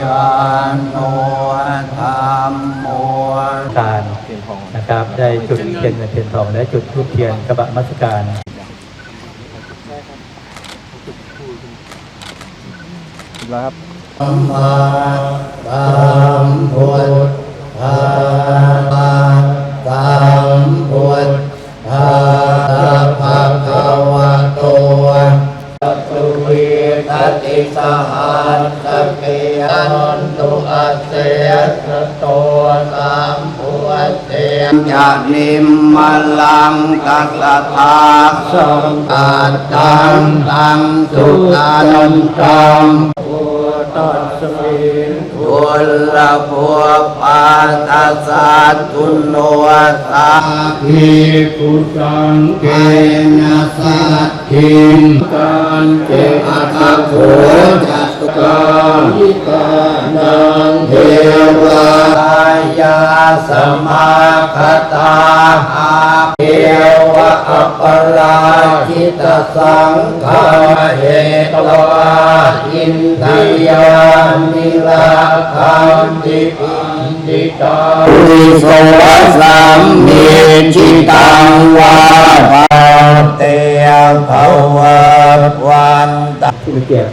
ยานโนธรรมโมการนะครับ ได้จุดเทียนเงินเทียนทองและจุดทูปเทียนกระบะมัสการสับธรรมมาสัมพุทธ ติสหัสสเกยันตุอาเสสะโตสัมพุทเตยานิมมลังกัสสะทาสังอาตังตังสุตันตังตัสมิ นทุลภัวปาตัสสะทุโนตาภิกุสังเกนะสัตถิมกันเจอัตโขจัตกายิกานังเทวายาสมาคตาหา วะอัปปราชิตสังฆาเหตวาอินทยานิลาคันติปินติตาวิโสสัมมิจิตังวาภาเตภวะวันตผู้มีเกียรติ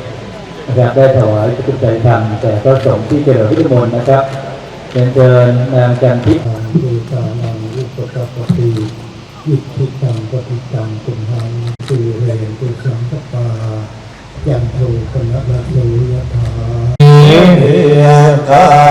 นะครับได้ถวายพระพุทธธรรมแต่พระสงฆ์ที่เจริญพุทธมนต์นะครับเรียนเชิญนางจันทิพย์ดูตานังอุปกปติ ยิทิตังปฏิตังตุมหังสุเรนตุสังกปายันโทปนะละโลยถาเอกา